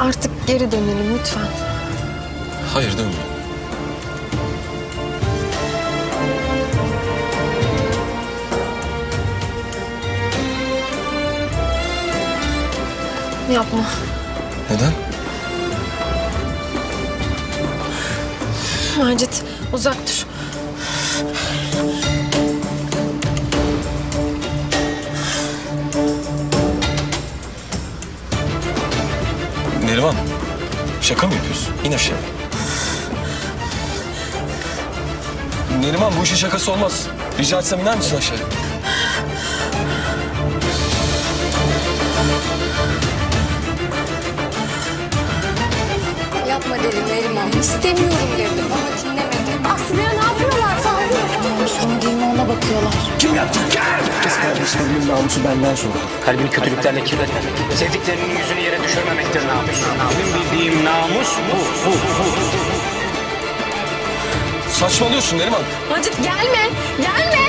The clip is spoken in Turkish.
Artık geri dönelim lütfen. Hayır dönme. Yapma. Neden? Macit uzak dur. Neriman. Şaka mı yapıyorsun? İn aşağı. Neriman bu işin şakası olmaz. Rica etsem iner misin aşağıya? Yapma dedim Neriman. İstemiyorum dedim ama dinlemedi. Aslı'ya ne yapıyorlar değil mi ona bakıyorlar. Kız kardeşlerimin namusu benden sonra. Kalbini kötülüklerle kirletme. Sevdiklerinin yüzünü yere düşürmemektir namus. Benim bildiğim namus bu, bu, bu. Saçmalıyorsun Neriman. Macit gelme. Gelme.